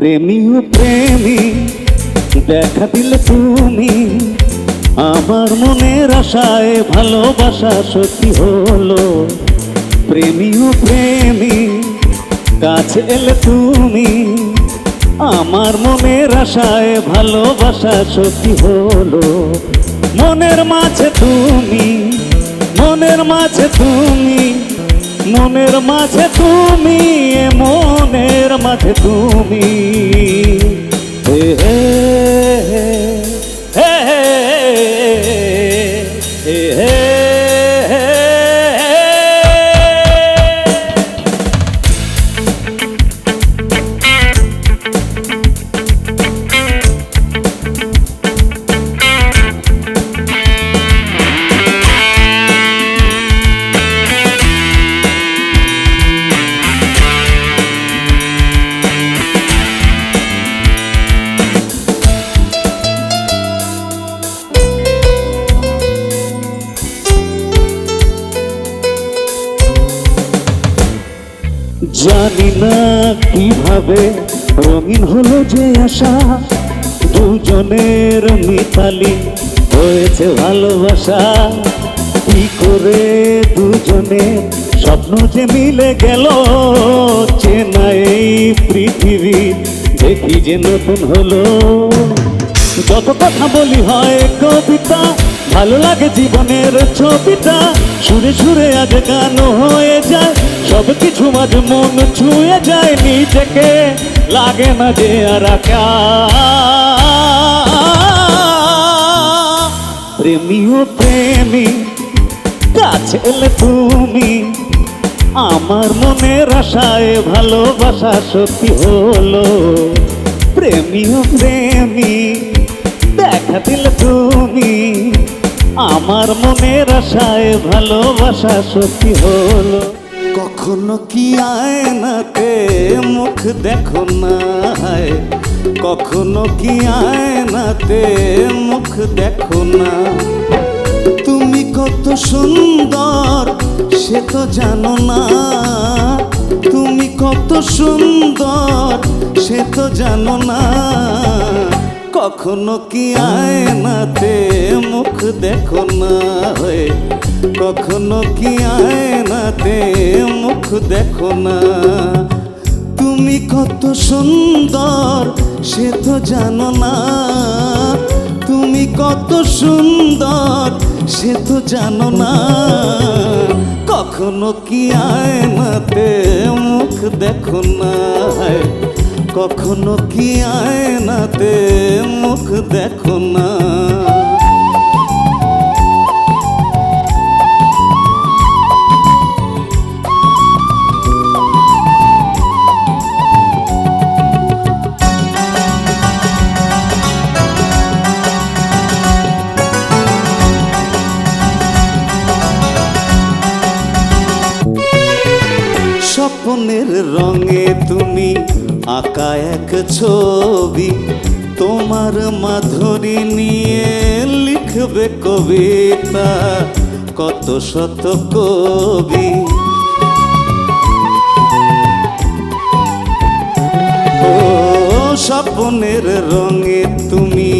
প্রেমী প্রেমী, দেখা দিলে তুমি। আমার মনের আশায় ভালোবাসা সত্যি হলো। প্রেমী প্রেমী, কাছে এলে তুমি। আমার মনের আশায় ভালোবাসা সত্যি হলো। মনের মাঝে তুমি, মনের মাঝে তুমি। মনের মাঝে তুমি মনের মাঝে তুমি। জানি না কীভাবে, রঙিন হলো যে আশা। দুজনের মিতালি হয়েছে ভালোবাসা। কি করে দুজনে স্বপ্ন যে মিলে গেল? চেনা এই পৃথিবী, দেখি যে নতুন হলো। যত কথা বলি হয় কবিতা ভালো লাগে জীবনের ছবিটা। সুরে সুরে আজ গান হয়ে যায়। সব কিছু মাঝে মন ছুঁয়ে যায় নিজেকে। লাগে না যে আর একা। প্রেমী, কাছে এলে তুমি। আমার মনের আশায় ভালোবাসা সত্যি হলো। প্রেমী ও প্রেমী, দেখা দিলে তুমি। আমার মনের আশায় ভালোবাসা সত্যি হলো। কখনো কি আয়নাতে মুখ দেখো না কখনো কি আয়নাতে মুখ দেখো না তুমি কত সুন্দর, সে তো জানো না। তুমি কত সুন্দর, সে তো জানো না। কখনো কি আয়নাতে মুখ দেখো না হয়ে? কখনো কি আয়নাতে মুখ দেখো না? তুমি কত সুন্দর, সে তো জানো না। তুমি কত সুন্দর, সে তো জানো না। কখনো কি আয়নাতে মুখ দেখো না কখনো কি আয়নাতে মুখ দেখো না? স্বপ্নের রঙে আঁকা এক ছবি তোমার মাধুরী নিয়ে লিখবে কবিতা, কত শত কবি। ও স্বপ্নের রঙে তুমি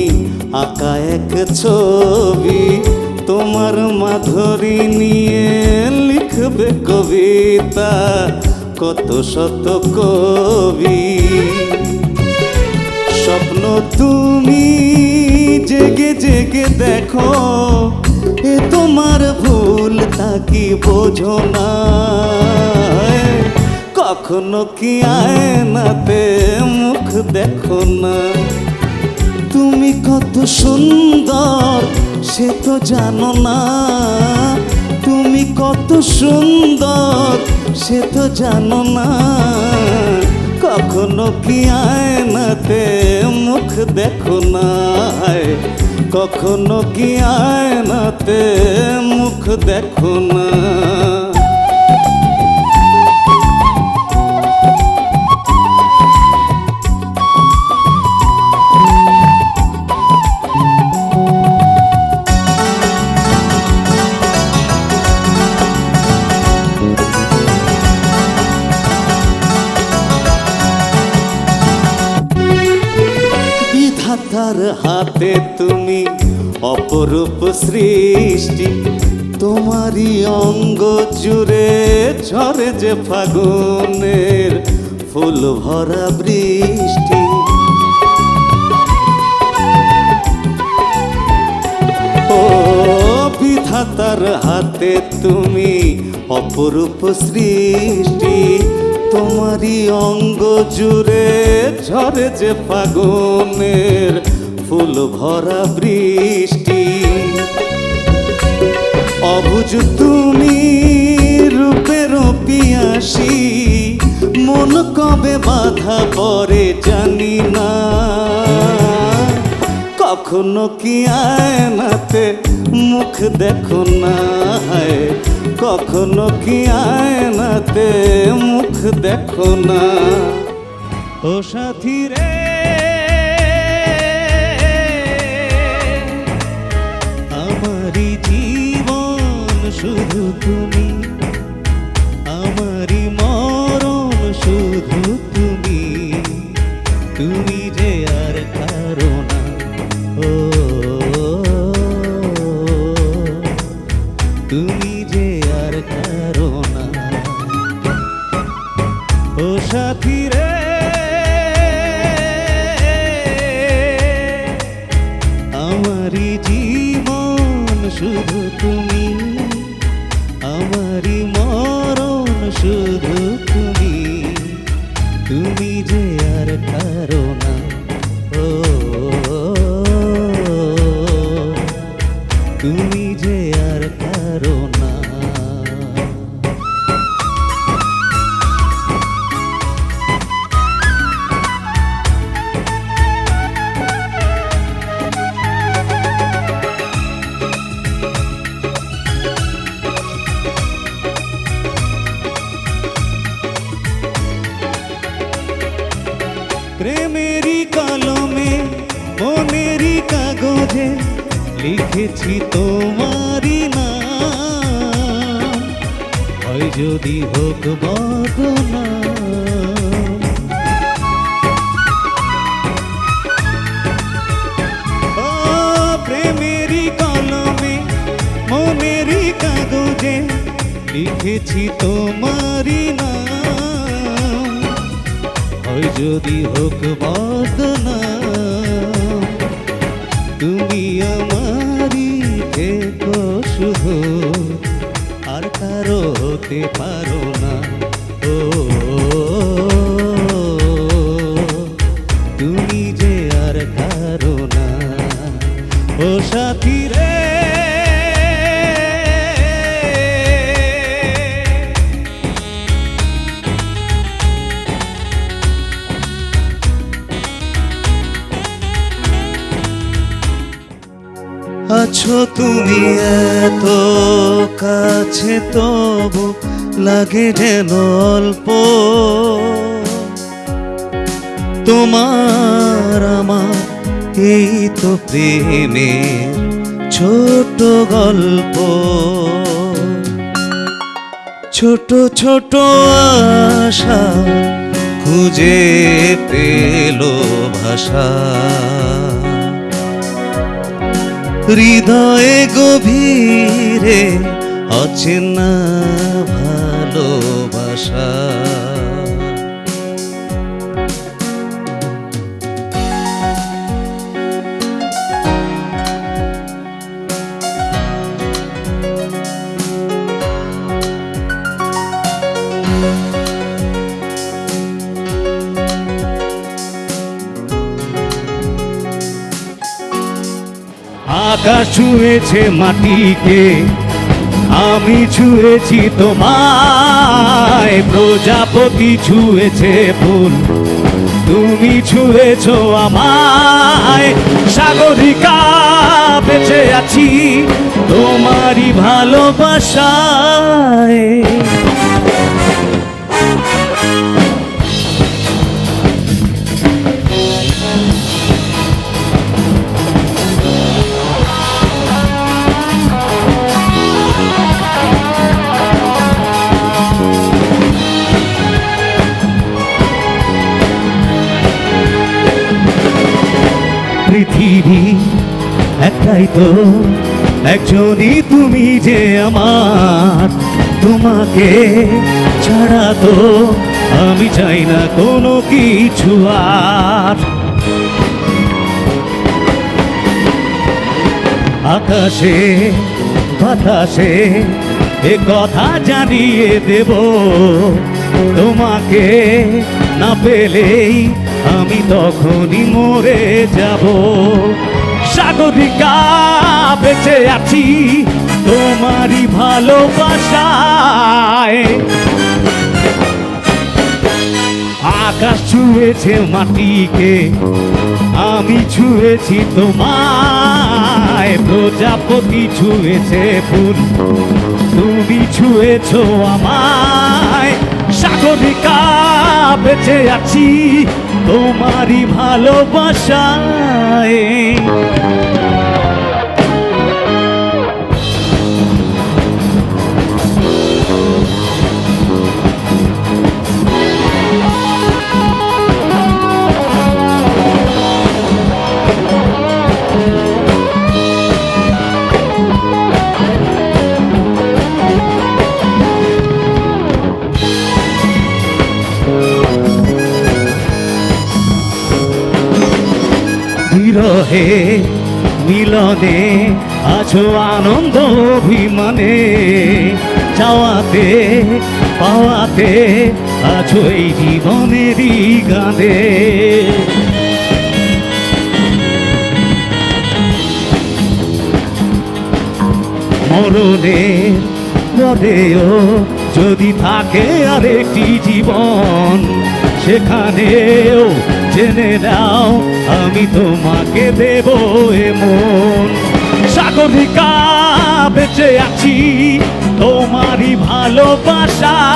আঁকা এক ছবি তোমার মাধুরী নিয়ে লিখবে কবিতা কত শত কবি। স্বপ্ন তুমি জেগে জেগে দেখো, এ তোমার ভুল তা কি বোঝো না। কখনো কি আয়নাতে মুখ দেখো না। তুমি কত সুন্দর, সে তো জানো না। তুমি কত সুন্দর সে তো জানো না, কখনো কি আয়নাতে মুখ দেখো না কখনো কি আয়নাতে মুখ দেখো না? হাতে তুমি অপরূপ সৃষ্টি। তোমারই অঙ্গ জুড়ে ঝরে যে ফাগুনের ফুল ভরা বৃষ্টি। ও বিধাতার হাতে তুমি অপরূপ সৃষ্টি। তোমারই অঙ্গ জুড়ে ঝরে যে ফাগুনের ফুল ভরা বৃষ্টি। অবুজ তুমি রূপের পিয়াসি, মন কবে বাধা পরে জানি না। কখনো কি আয়নাতে মুখ দেখো না হায়? কখনো কি আয়নাতে মুখ দেখো না? ও সাথী রে শুধু তুমি লিখেছি তোমারই না হয় যদি হোক বদনাম ও প্রেমেরই লিখেছি তোমারই না হয় যদি হোক বদনাম তুমি আমারই শুধু আর কারও হতে পারো না। ও তুমি যে আর কারও না। ও সাথী আছো তুমি এত কাছে, তবু লাগে যেন অল্প। তোমার আমার এই তো প্রেমের ছোট গল্প। ছোট ছোট আশা খুঁজে পেল ভাষা। হৃদয়ে গভীরে অচেনা ভালোবাসা? আকাশ ছুঁয়েছে মাটিকে, আমি ছুঁয়েছি তোমায়। প্রজাপতি ছুঁয়েছে ফুল, তুমি ছুঁয়েছ আমায়। সাগরিকা বেঁচে আছি তোমারই ভালোবাসায়। একজনই তুমি যে আমার তোমাকে ছাড়া তো আমি চাই না কোনো কিছু আর। আকাশে, বাতাসে এ কথা জানিয়ে দেব, তোমাকে না পেলেই আমি তখনই মরে যাব। সাগরিকা বেঁচে আছি, তোমারই ভালোবাসায়। আকাশ ছুঁয়েছে মাটিকে, আমি ছুঁয়েছি তোমায়। প্রজাপতি ছুঁয়েছে ফুল, তুমি ছুঁয়েছ আমায়। সাগরিকা, বেঁচে আছি, তোমারই ভালোবাসায়। আছো আনন্দ অভিমানে, চাওয়াতে, পাওয়াতে আছো এই জীবনেরই গানে। মরণে হৃদয়েও যদি থাকে আরেকটি জীবন, সেখানেও জেনে নাও, আমি তোমাকে দেব এমন। সাগরিকা বেঁচে আছি তোমারই ভালোবাসায়।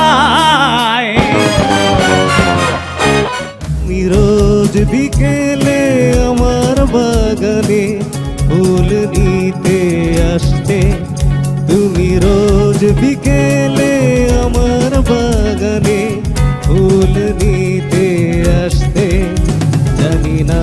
রোজ বিকেলে আমার বাগানে ফুল নিতে আসতে, তুমি রোজ বিকেলে আমার বাগানে ফুল নিতে আসতে, জানি না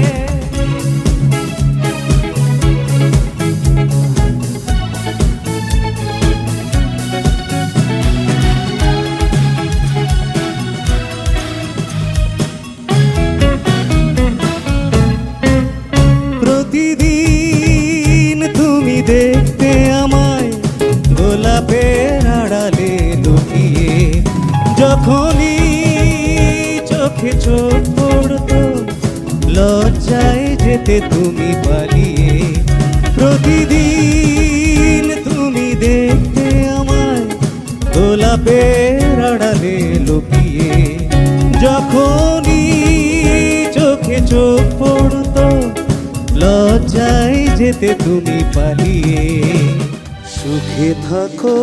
যেতে তুমি পালিয়ে, প্রতিদিন তুমি দেখতে আমায় গোলাপের আড়ালে লুকিয়ে। যখনই চোখে চোখ পড়তো, লজ্জায় যেতে তুমি পালিয়ে। সুখে থাকো।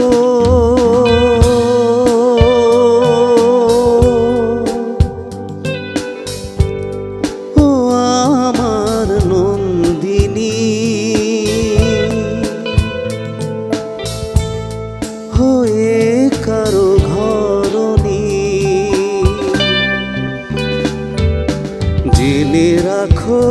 জেনে রাখো।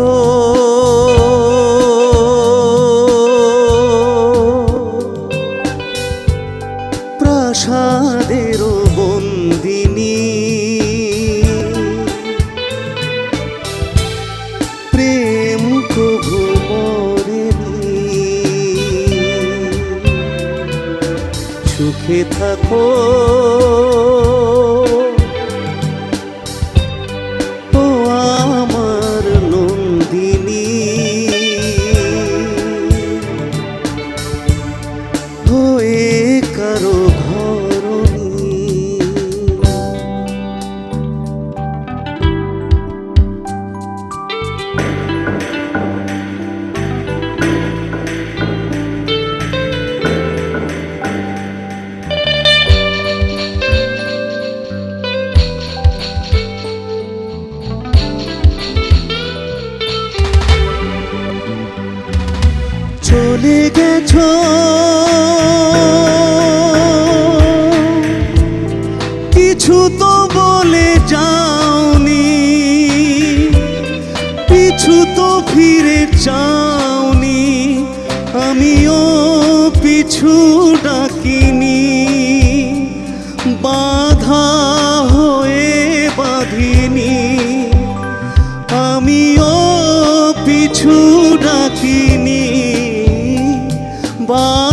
গেছো কিছু তো বলে যাওনি পিছু তো ফিরে চাওনি, আমিও পিছু ডাকিনি। বাধা হয়ে বাঁধিনি, আমিও পিছু বাধা